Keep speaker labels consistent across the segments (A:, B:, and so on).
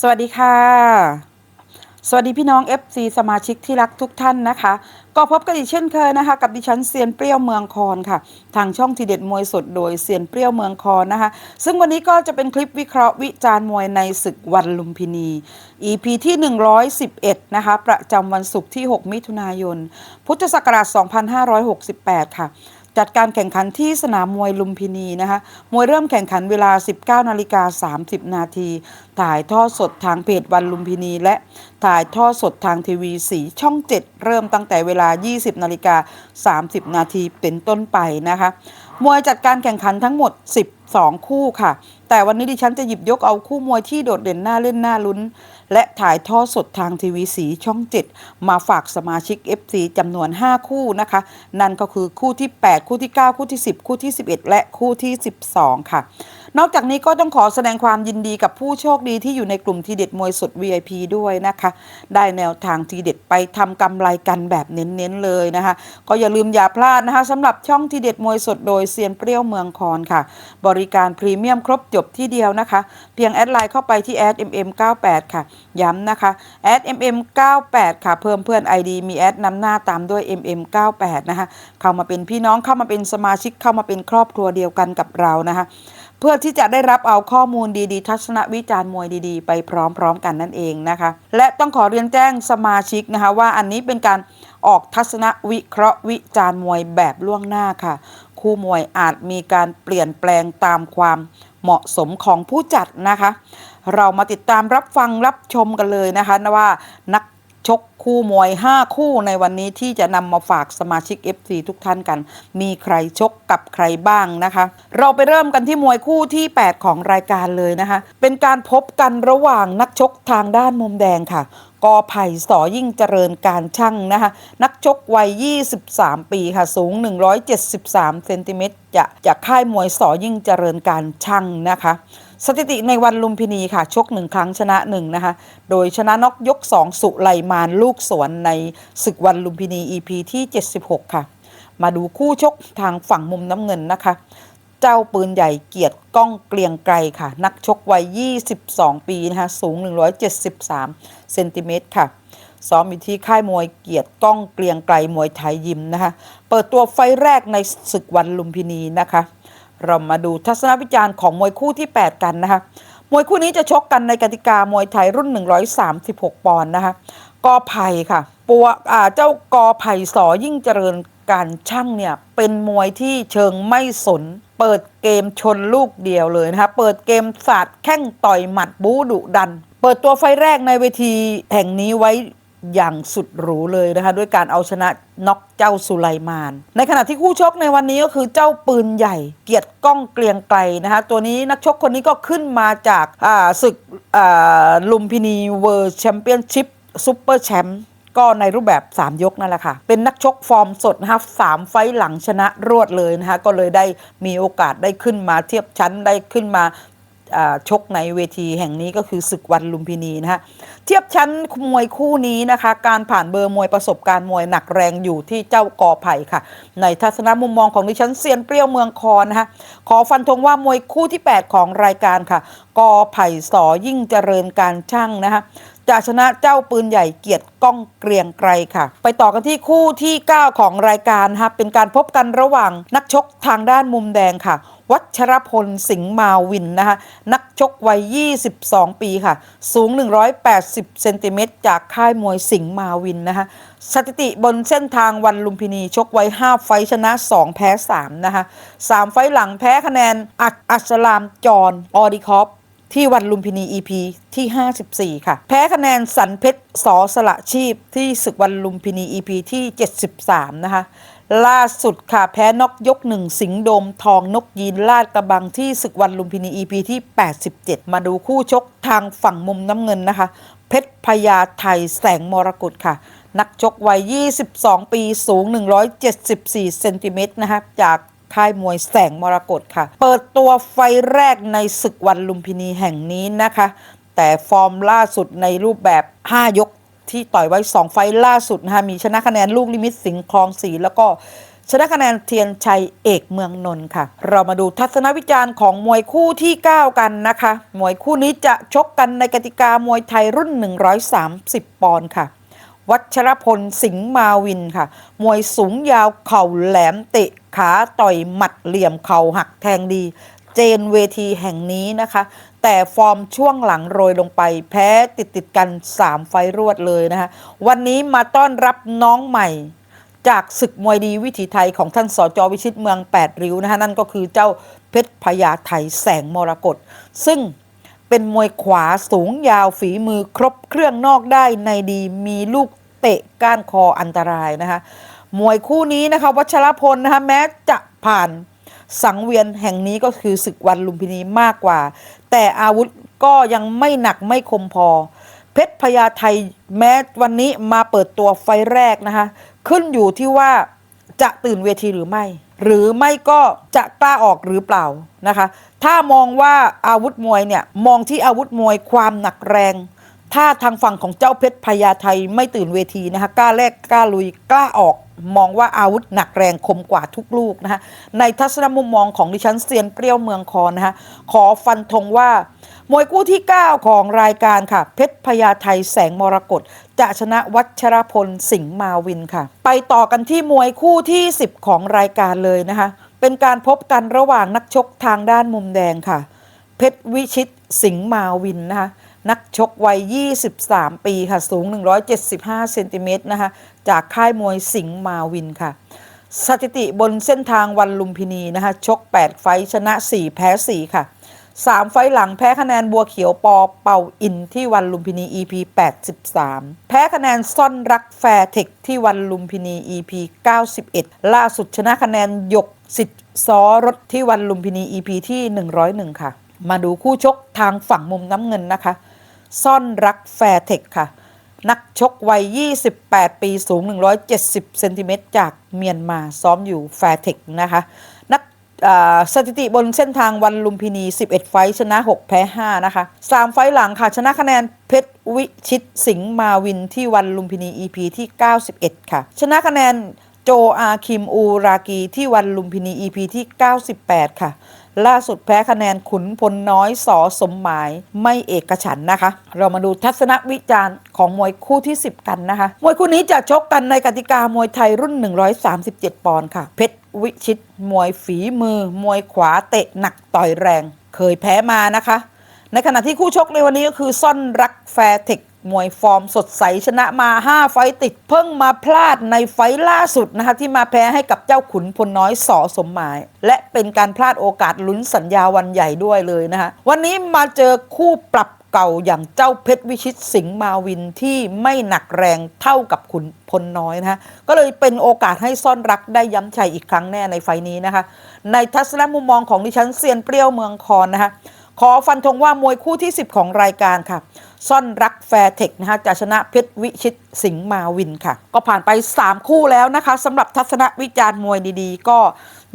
A: สวัสดีค่ะ สวัสดีพี่น้อง FC สมาชิกที่รักทุกท่านนะคะ ก็พบกันอีกเช่นเคยนะคะ กับดิฉันเซียนเปรี้ยวเมืองคอนค่ะ ทางช่องทีเด็ดมวยสดโดยเซียนเปรี้ยวเมืองคอนนะคะ ซึ่งวันนี้ก็จะเป็นคลิปวิเคราะห์วิจารณ์มวยในศึกวันลุมพินี EP ที่ 111 นะคะ ประจำวันศุกร์ที่ 6 มิถุนายน พุทธศักราช 2568 ค่ะ จัดการแข่งขันที่สนามมวยลุมพินีนะคะ มวยเริ่มแข่งขันเวลา 19 นาฬิกา 30 นาที ถ่ายทอดสดทางเพจวันลุมพินี และถ่ายทอดสดทางทีวีสีช่อง 7 เริ่มตั้งแต่เวลา 20 นาฬิกา 30 นาทีเป็นต้นไปนะคะ มวยจัดการแข่งขันทั้งหมด 12 คู่ค่ะ แต่วันนี้ดิฉันจะหยิบยกเอาคู่มวยที่โดดเด่นหน่าเล่นหน่าลุ้น และถ่ายทอดสดทางทีวีสีช่อง 7 มาฝากสมาชิก FC จำนวน 5 คู่นะคะ นั่นก็คือคู่ที่ 8 คู่ที่ 9 คู่ที่ 10 คู่ที่ 11 และคู่ที่ 12 ค่ะ นอกจากนี้ก็ต้องขอแสดงความยินดีกับผู้โชคดีที่อยู่ในกลุ่มทีเด็ดมวยสด VIP ด้วยนะคะ ได้แนวทางทีเด็ดไปทำกำไรกันแบบเน้นๆเลยนะคะ ก็อย่าลืมอย่าพลาดนะคะสำหรับช่องทีเด็ดมวยสดโดยเซียนเปรี้ยวเมืองคอนค่ะ บริการพรีเมียมครบจบที่เดียวนะคะ เพียงแอดไลน์เข้าไปที่แอด mm98 ค่ะ ย้ำนะคะแอด mm98 ค่ะ เพิ่มเพื่อน ID มีแอดนำหน้าตามด้วย mm98 นะคะ เข้ามาเป็นพี่น้องเข้ามาเป็นสมาชิกเข้ามาเป็นครอบครัวเดียวกันกับเรานะคะ เพื่อที่จะได้รับเอาข้อมูลดีๆ ทัศนวิจารณ์มวยดีๆ ไปพร้อมๆกันนั่นเองนะคะ และต้องขอเรียนแจ้งสมาชิกนะคะว่าอันนี้เป็นการออกทัศนวิเคราะห์วิจารณ์มวยแบบล่วงหน้าค่ะ คู่มวยอาจมีการเปลี่ยนแปลงตามความเหมาะสมของผู้จัดนะคะ เรามาติดตามรับฟังรับชมกันเลยนะคะนะว่านัก ชกคู่มวย 5 คู่ในวันนี้ที่จะนำมาฝากสมาชิก FC ทุกท่านกัน มีใครชกกับใครบ้างนะคะ เราไปเริ่มกันที่มวยคู่ที่ 8 ของรายการเลยนะคะ เป็นการพบกันระหว่างนักชกทางด้านมุมแดงค่ะกอไผ่สอยิ่งเจริญการช่างนะคะ นักชกวัย 23 ปีค่ะ สูง 173 เซนติเมตรจะจากค่ายมวยสอยิ่งเจริญการช่างนะคะ สถิติในวันลุมพินีค่ะ ชกหนึ่งครั้งชนะหนึ่งนะคะ โดยชนะน็อกยก 2 สุไลมานลูกสวนในศึกวันลุมพินี EP ที่ 76 ค่ะ มาดูคู่ชกทางฝั่งมุมน้ำเงินนะคะ เจ้าปืนใหญ่เกียรติก้องเกลียงไกรค่ะ นักชกวัย 22 ปีนะคะ สูง 173เซนติเมตรค่ะซ้อมอยู่ที่ค่ายมวยเกียรติก้องเกลียงไกรมวยไทยยิมนะคะ เปิดตัวไฟแรกในศึกวันลุมพินีนะคะ เรามาดูทัศนวิจารณ์ของมวยคู่ที่ 8 กันนะคะ มวยคู่นี้จะชกกันในกติกามวยไทยรุ่น 136 ปอนด์นะคะ กอไผ่ค่ะ ปัวอ่าเจ้ากอไผ่สอยิ่งเจริญการช่างเนี่ย เป็นมวยที่เชิงไม่สน เปิดเกมชนลูกเดียวเลยนะคะ เปิดเกมสาดแข้งต่อยหมัดบูดุดัน เปิดตัวไฟแรกในเวทีแห่งนี้ไว้ อย่างสุดหรูเลยนะคะ ด้วยการเอาชนะน็อกเจ้าสุไลมาน ในขณะที่คู่ชกในวันนี้ก็คือเจ้าปืนใหญ่ เกียรติก้องเกลียงไกลนะคะตัวนี้นักชกคนนี้ก็ขึ้นมาจากาศึกลุมพินีเวิร์แชมเปี้ยนชิพซูเปอร์แชมป์ก็ในรูปแบบ 3 ยกนั่นแหละค่ะ เป็นนักชกฟอร์มสดนะคะสามไฟต์หลังชนะรวดเลยนะคะ ก็เลยได้มีโอกาสได้ขึ้นมาเทียบชั้นได้ขึ้นมา ชกในเวทีแห่งนี้ก็คือศึกวันลุมพินีนะฮะเทียบชั้นมวยคู่นี้นะคะ การผ่านเบอร์มวยประสบการณ์มวยหนักแรงอยู่ที่เจ้ากอไผ่ค่ะ ในทัศนมุมมองของดิฉันเซียนเปรี้ยวเมืองคอนนะคะขอฟันธงว่ามวยคู่ที่ 8 ของรายการค่ะ กอไผ่สอยิ่งเจริญการช่างนะคะ จะชนะเจ้าปืนใหญ่เกียรติก้องเกรียงไกรค่ะ ไปต่อกันที่คู่ที่ 9 ของรายการนะคะเป็นการพบกันระหว่างนักชกทางด้านมุมแดงค่ะ วัชรพลสิงห์มาวินนะคะนักชกวัย 22 ปีค่ะ สูง 180 เซนติเมตรจากค่ายมวยสิงห์มาวินนะคะสถิติบนเส้นทางวันลุมพินีชกไว้ 5 ไฟชนะ 2 แพ้ 3 นะคะ3ไฟหลังแพ้คะแนนอัดอัสลามจอนออดิคอฟ ที่วันลุมพินี EP ที่ 54 ค่ะ แพ้คะแนนสันเพชรสอสละชีพที่ศึกวันลุมพินี EP ที่ 73 นะคะ ล่าสุดค่ะ แพ้นกยกหนึ่งสิงโดมทองนกยีนลาดกระบังที่ศึกวันลุมพินี EP ที่ 87 มาดูคู่ชกทางฝั่งมุมน้ำเงินนะคะ เพชรพญาไทยแสงมรกตค่ะ นักชกวัย 22 ปีสูง 174 เซนติเมตรนะคะจาก ค่ายมวยแสงมรกตค่ะ เปิดตัวไฟแรกในศึกวันลุมพินีแห่งนี้นะคะ แต่ฟอร์มล่าสุดในรูปแบบ 5 ยกที่ต่อยไว้ 2 ไฟล่าสุดนะคะมีชนะคะแนนลูกลิมิตสิงคลองสีแล้วก็ชนะคะแนนเทียนชัยเอกเมืองนนท์ค่ะ เรามาดูทัศนวิจารณ์ของมวยคู่ที่ 9 กันนะคะ มวยคู่นี้จะชกกันในกติกามวยไทยรุ่น 130 ปอนด์ค่ะ วัชรพลสิงห์มาวินค่ะ มวยสูงยาวเข่าแหลมเตะขาต่อยหมัดเหลี่ยมเข่าหักแทงดี เจนเวทีแห่งนี้นะคะ แต่ฟอร์มช่วงหลังโรยลงไป แพ้ติดติดกัน 3 ไฟรวดเลยนะคะวันนี้มาต้อนรับน้องใหม่ จากศึกมวยดีวิถีไทยของท่านสจวิชิตเมือง 8 ริ้วนะคะนั่นก็คือเจ้าเพชรพญาไทยแสงมรกตซึ่งเป็นมวยขวาสูงยาวฝีมือครบเครื่องนอกได้ในดีมีลูก เตะก้านคออันตรายนะคะมวยคู่นี้นะคะวัชรพลนะคะแม้จะผ่านสังเวียนแห่งนี้ก็คือศึกวันลุมพินีมากกว่า แต่อาวุธก็ยังไม่หนักไม่คมพอ เพชรพญาไทยแม้วันนี้มาเปิดตัวไฟแรกนะคะขึ้นอยู่ที่ว่าจะตื่นเวทีหรือไม่ หรือไม่ก็จะกล้าออกหรือเปล่านะคะ ถ้ามองว่าอาวุธมวยเนี่ยมองที่อาวุธมวยความหนักแรง ถ้าทางฝั่งของเจ้าเพชรพญาไทยไม่ตื่นเวทีนะคะกล้าแลกกล้าลุยกล้าออกมองว่าอาวุธหนักแรงคมกว่าทุกลูกนะคะในทัศนมุมมองของดิฉันเซียนเปรี้ยวเมืองคอนนะคะขอฟันธงว่ามวยคู่ที่ 9 ของรายการค่ะ เพชรพญาไทยแสงมรกตจะชนะวัชรพลสิงห์มาวินค่ะ ไปต่อกันที่มวยคู่ที่ 10 ของรายการเลยนะคะเป็นการพบกันระหว่างนักชกทางด้านมุมแดงค่ะ เพชรวิชิตสิงห์มาวินนะคะ นักชกวัย 23 ปีค่ะ สูง 175 เซนติเมตรนะคะ จากค่ายมวยสิงห์มาวินค่ะ สถิติบนเส้นทางวันลุมพินีนะคะ ชก 8 ไฟชนะ 4 แพ้ 4 ค่ะ 3 ไฟหลังแพ้คะแนนบัวเขียวปอเป่าอินที่วันลุมพินี EP 83 แพ้คะแนนซ่อนรักแฟร์เทคที่วันลุมพินี EP 91 ล่าสุดชนะคะแนนหยกสิทธิ์ซอรถที่วันลุมพินี EP ที่ 101 ค่ะมาดูคู่ชกทางฝั่งมุมน้ำเงินนะคะ ซ่อนรักแฟร์เทคค่ะ นักชกวัย 28 ปีสูง 170 เซนติเมตรจากเมียนมาซ้อมอยู่แฟร์เทคนะคะ นักสถิติบนเส้นทางวันลุมพินี 11 ไฟชนะ 6 แพ้ 5 นะคะ 3 ไฟหลังค่ะ ชนะคะแนนเพชรวิชิตสิงห์มาวินที่วันลุมพินี EP ที่ 91 ค่ะ ชนะคะแนนโจอาคิมอูรากีที่วันลุมพินี EP ที่ 98 ค่ะ ล่าสุดแพ้คะแนนขุนพลน้อยสอสมหมายไม่เอกฉันนะคะ เรามาดูทัศนวิจารณ์ของมวยคู่ที่ 10 กันนะคะ มวยคู่นี้จะชกกันในกติกามวยไทยรุ่น 137 ปอนด์ค่ะ เพชรวิชิต มวยฝีมือ มวยขวาเตะหนักต่อยแรง เคยแพ้มานะคะ ในขณะที่คู่ชกในวันนี้ก็คือซ่อนรักแฟร์เทคมวยฟอร์มสดใสชนะมา 5 ไฟติด เพิ่งมาพลาดในไฟล่าสุดนะคะที่มาแพ้ให้กับเจ้าขุนพลน้อยสอสมหมาย และเป็นการพลาดโอกาสลุ้นสัญญาวันใหญ่ด้วยเลยนะคะวันนี้มาเจอคู่ปรับเก่าอย่างเจ้าเพชรวิชิตสิงห์มาวินที่ไม่หนักแรงเท่ากับขุนพลน้อยนะคะก็เลยเป็นโอกาสให้ซ่อนรักได้ย้ำชัยอีกครั้งแน่ในไฟนี้นะคะ ในทัศนมุมมองของดิฉันเซียนเปรี้ยวเมืองคอนนะคะ ขอฟันธงว่ามวยคู่ที่ 10 ของรายการค่ะ ซ่อนรักแฟร์เทคนะคะจะชนะเพชรวิชิต สิงห์มาวินค่ะ ก็ผ่านไป 3 คู่แล้วนะคะสำหรับทัศนวิจารณ์มวยดีๆ ก็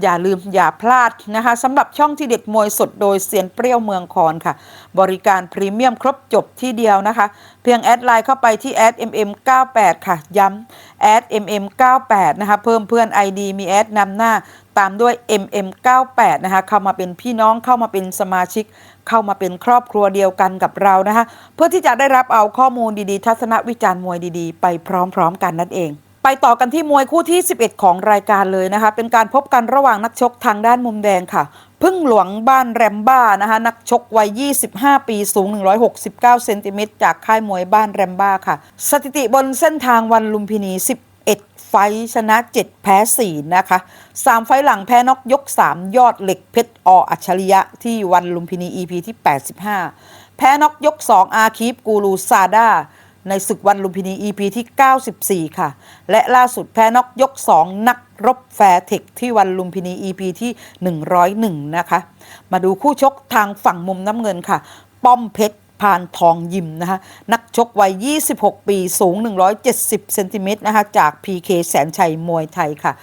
A: อย่าลืมอย่าพลาดนะคะสำหรับช่องที่เด็ดมวยสดโดยเซียนเปรี้ยวเมืองคอนค่ะ บริการพรีเมียมครบจบที่เดียวนะคะ เพียงแอดไลน์เข้าไปที่แอด mm98 ค่ะ ย้ำแอด mm98 นะคะ เพิ่มเพื่อน ID มีแอดนำหน้าตามด้วย mm98 นะคะเข้ามาเป็นพี่น้องเข้ามาเป็นสมาชิก เข้ามาเป็นครอบครัวเดียวกันกับเรานะคะ เพื่อที่จะได้รับเอาข้อมูลดีๆ ทัศนวิจารณ์มวยดีๆไปพร้อมๆกันนั่นเอง ไปต่อกันที่มวยคู่ที่ 11 ของรายการเลยนะคะ เป็นการพบกันระหว่างนักชกทางด้านมุมแดงค่ะพึ่งหลวงบ้านแรมบ้านะคะนักชกวัย 25 ปีสูง 169 เซนติเมตรจากค่ายมวยบ้านแรมบ้าค่ะ สถิติบนเส้นทางวันลุมพินี 11 ไฟชนะ 7 แพ้ 4 นะคะ 3 ไฟหลังแพ้นอกยก 3 ยอดเหล็กเพชรออัจฉริยะที่วันลุมพินี EP ที่ 85 แพ้นอกยก 2 อาคีฟกูรูซาดา ในศึกวันลุมพินี EP ที่ 94 ค่ะ และล่าสุดแพ้น็อกยก 2 นักรบแฟร์เทคที่วันลุมพินี EP ที่ 101 นะคะ มาดูคู่ชกทางฝั่งมุมน้ำเงินค่ะ ป้อมเพชรพานทองยิมนะคะนักชกวัย 26 ปีสูง 170 เซนติเมตรนะคะจาก PK แสนชัยมวยไทยค่ะ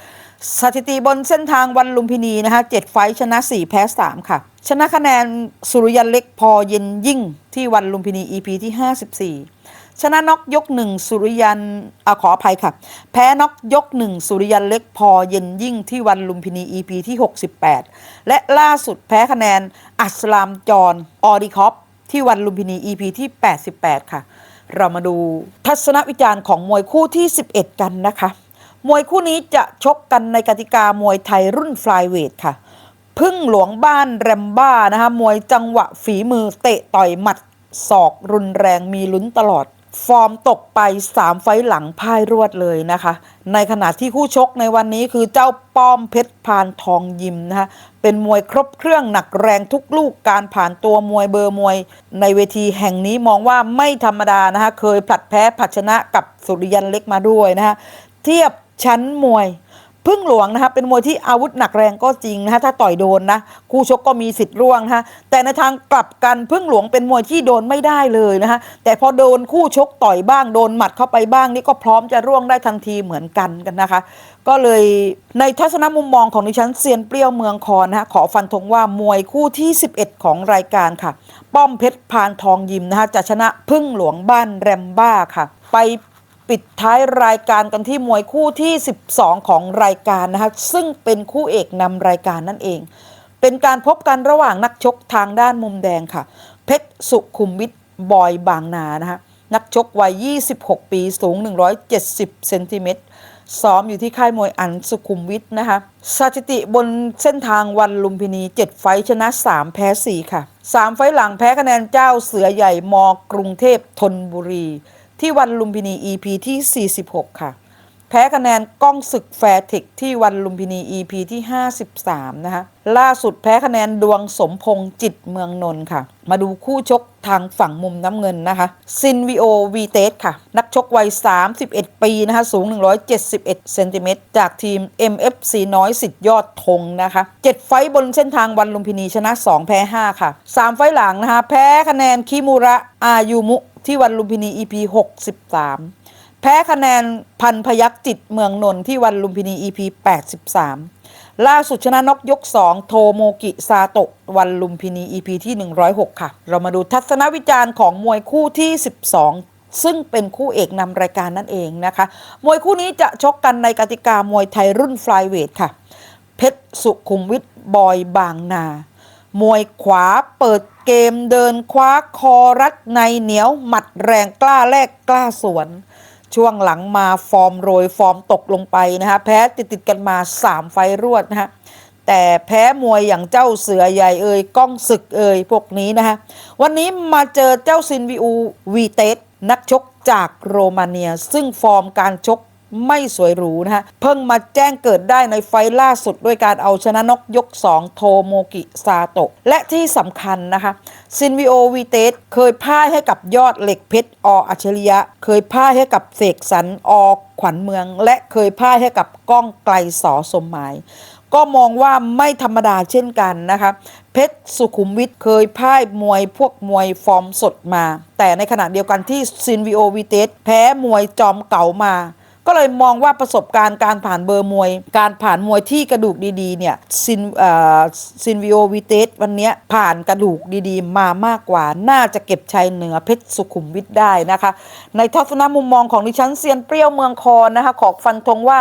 A: สถิติบนเส้นทางวันลุมพินีนะคะ7ไฟชนะ 4 แพ้ 3 ค่ะ ชนะคะแนนสุริยันเล็กพอเย็นยิ่งที่วันลุมพินี EP ที่ 54 ชนะน็อกยกหนึ่งสุริยันอขออภัยค่ะ แพ้น็อกยกหนึ่งสุริยันเล็กพอเย็นยิ่งที่วันลุมพินี EP ที่ 68 และล่าสุดแพ้คะแนนอัสลามจอนออดิคอปที่วันลุมพินี EP ที่ 88 ค่ะ เรามาดูทัศนวิจารณ์ของมวยคู่ที่ 11 กันนะคะ มวยคู่นี้จะชกกันในกติกามวยไทยรุ่นฟลายเวทค่ะพึ่งหลวงบ้านแรมบ้านะคะมวยจังหวะฝีมือเตะต่อยหมัดศอกรุนแรงมีลุ้นตลอด ฟอร์มตกไป 3 ไฟหลังพ่ายรวดเลยนะคะ ในขณะที่คู่ชกในวันนี้คือเจ้าป้อมเพชรพานทองยิมนะคะเป็นมวยครบเครื่องหนักแรงทุกลูกการผ่านตัวมวยเบอร์มวย ในเวทีแห่งนี้มองว่าไม่ธรรมดานะคะเคยผลัดแพ้ผลัดชนะกับสุริยันเล็กมาด้วยนะคะเทียบชั้นมวย พึ่งหลวงนะคะเป็นมวยที่อาวุธหนักแรงก็จริงนะคะถ้าต่อยโดนนะคู่ชกก็มีสิทธิ์ร่วงนะคะแต่ในทางกลับกันพึ่งหลวงเป็นมวยที่โดนไม่ได้เลยนะคะแต่พอโดนคู่ชกต่อยบ้างโดนหมัดเข้าไปบ้างนี่ก็พร้อมจะร่วงได้ทันทีเหมือนกันกันนะคะ ก็เลยในทัศนมุมมองของดิฉันเซียนเปรี้ยวเมืองคอนนะคะขอฟันธงว่ามวยคู่ที่ 11 ของรายการค่ะ ป้อมเพชรพานทองยิมนะคะจะชนะพึ่งหลวงบ้านแรมบ้าค่ะ ไป ปิดท้ายรายการกันที่มวยคู่ที่ 12 ของรายการนะคะซึ่งเป็นคู่เอกนำรายการนั่นเอง เป็นการพบกันระหว่างนักชกทางด้านมุมแดงค่ะ เพชรสุขุมวิทบอยบางนานะคะนักชกวัย 26 ปีสูง 170 เซนติเมตรซ้อมอยู่ที่ค่ายมวยอันสุขุมวิทนะคะสถิติบนเส้นทางวันลุมพินี 7 ไฟชนะ 3 แพ้ 4 ค่ะ 3 ไฟหลังแพ้คะแนนเจ้าเสือใหญ่มกรุงเทพธนบุรี ที่วันลุมพินี EP ที่ 46 ค่ะ แพ้คะแนนก้องศึกแฟร์เทคที่วันลุมพินี EP ที่ 53 นะคะล่าสุดแพ้คะแนนดวงสมพงษ์จิตเมืองนนท์ค่ะ มาดูคู่ชกทางฝั่งมุมน้ำเงินนะคะซินวิโอวีเตสค่ะ นักชกวัย 31 ปีนะคะ สูง 171เซนติเมตรจากทีม MFC น้อยสิทธิ์ยอดธงนะคะ 7 ไฟบนเส้นทางวันลุมพินีชนะ 2 แพ้ 5 ค่ะ 3 ไฟหลังนะคะ แพ้คะแนนคิมูระอายุมุที่วันลุมพินี EP 63 แพ้คะแนนพันพยักจิตเมืองนนท์ที่วันลุมพินี EP 83 ล่าสุดชนะนกยก 2 โทโมกิซาโตะวันลุมพินี EP ที่ 106 ค่ะ เรามาดูทัศนวิจารณ์ของมวยคู่ที่ 12ซึ่งเป็นคู่เอกนำรายการนั่นเองนะคะ มวยคู่นี้จะชกกันในกติกามวยไทยรุ่นฟลายเวทค่ะ เพชรสุขุมวิทบอยบางนา มวยขวาเปิดเกมเดินคว้าคอรัดในเหนียว หมัดแรงกล้าแลกกล้าสวน ช่วงหลังมาฟอร์มโรยฟอร์มตกลงไปนะคะแพ้ติดติดกันมา 3 ไฟรวดนะฮะแต่แพ้มวยอย่างเจ้าเสือใหญ่เอ่ยก้องศึกเอ่ยพวกนี้นะคะวันนี้มาเจอเจ้าซินวิอูวีเตสนักชกจากโรมาเนีย ซึ่งฟอร์มการชก ไม่สวยหรูนะฮะ เพิ่งมาแจ้งเกิดได้ในไฟล่าสุดด้วยการเอาชนะนกยก 2 โทโมกิซาโตะ และที่สำคัญนะคะซินวิโอวีเตสเคยพ่ายให้กับยอดเหล็กเพชรออัจฉริยะ เคยพ่ายให้กับเสกสรรอขวัญเมือง และเคยพ่ายให้กับก้องไกลสอสมหมายก็มองว่าไม่ธรรมดาเช่นกันนะคะ เพชรสุขุมวิทเคยพ่ายมวยพวกมวยฟอร์มสดมา แต่ในขณะเดียวกันที่ซินวิโอวิเตสแพ้มวยจอมเก่ามา ก็เลยมองว่าประสบการณ์การผ่านเบอร์มวย การผ่านมวยที่กระดูกดีๆเนี่ยซินเอ่อซินวิโอวิเตสวันเนี้ยผ่านกระดูกดีๆ มามากกว่าน่าจะเก็บชัยเหนือเพชรสุขุมวิทได้นะคะ ในทัศนมุมมองของดิฉันเซียนเปรี้ยวเมืองคอนนะคะขอฟันธงว่า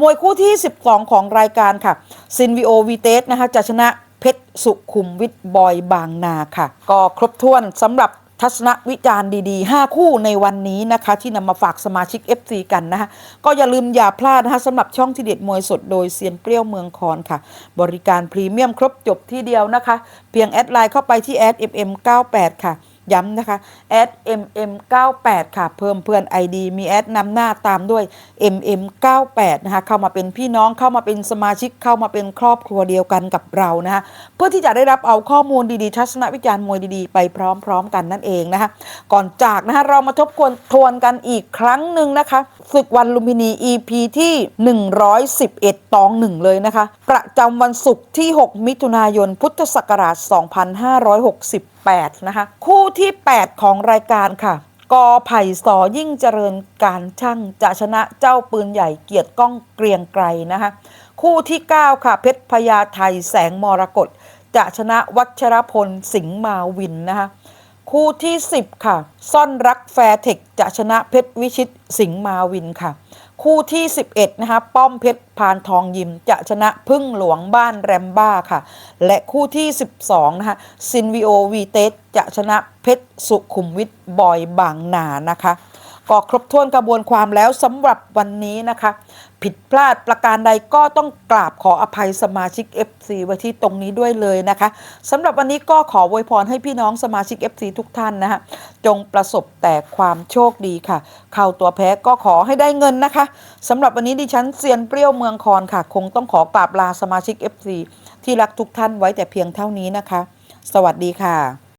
A: มวยคู่ที่ 12 ของรายการค่ะซินวิโอวิเตสนะคะจะชนะเพชรสุขุมวิทบอยบางนาค่ะ ก็ครบถ้วนสำหรับ ทัศนวิจารณ์ดีๆ 5 คู่ในวันนี้นะคะ ที่นำมาฝากสมาชิก FC กันนะคะก็อย่าลืมอย่าพลาดนะคะสำหรับช่องที่เด็ดมวยสดโดยเซียนเปรี้ยวเมืองคอนค่ะ บริการพรีเมียมครบจบที่เดียวนะคะ เพียงแอดไลน์เข้าไปที่แอด mm98 ค่ะ ย้ำนะคะแอด mm98 ค่ะ เพิ่มเพื่อน ID มีแอดนำหน้าตามด้วย mm98 นะคะเข้ามาเป็นพี่น้องเข้ามาเป็นสมาชิกเข้ามาเป็นครอบครัวเดียวกันกับเรานะคะเพื่อที่จะได้รับเอาข้อมูลดีๆ ทัศนวิจารณ์มวยดีๆ ไปพร้อมๆกันนั่นเองนะคะก่อนจากนะคะเรามาทบทวนทวนกันอีกครั้งหนึ่งนะคะศึกวันลุมพินี EP ที่ 111 ตองหนึ่งเลยนะคะ ประจำวันศุกร์ที่ 6 มิถุนายนพุทธศักราช 2560 8 นะคะ คู่ที่ 8 ของรายการค่ะ กอไผ่สอยิ่งเจริญการช่างจะชนะเจ้าปืนใหญ่เกียรติก้องเกรียงไกรนะคะ คู่ที่ 9 ค่ะ เพชรพญาไทยแสงมรกตจะชนะวัชรพลสิงห์มาวินนะคะ คู่ที่ 10 ค่ะ ซ่อนรักแฟร์เทคจะชนะเพชรวิชิตสิงห์มาวินค่ะ คู่ที่ 11 นะคะ ป้อมเพชรพานทองยิม จะชนะพึ่งหลวงบ้านแรมบ้าค่ะ และคู่ที่ 12 นะคะ ซินวิโอวีเตสจะชนะเพชรสุขุมวิทบอยบางนานะคะ ก็ครบถ้วนกระบวนความแล้วสำหรับวันนี้นะคะ ผิดพลาดประการใดก็ต้องกราบขออภัยสมาชิก FC ไว้ที่ตรงนี้ด้วยเลยนะคะสำหรับวันนี้ก็ขออวยพรให้พี่น้องสมาชิก FC ทุกท่านนะคะจงประสบแต่ความโชคดีค่ะ เข้าตัวแพ้ก็ขอให้ได้เงินนะคะสำหรับวันนี้ดิฉันเซียนเปรี้ยวเมืองคอนค่ะ คงต้องขอกราบลาสมาชิก FC ที่รักทุกท่านไว้แต่เพียงเท่านี้นะคะ สวัสดีค่ะ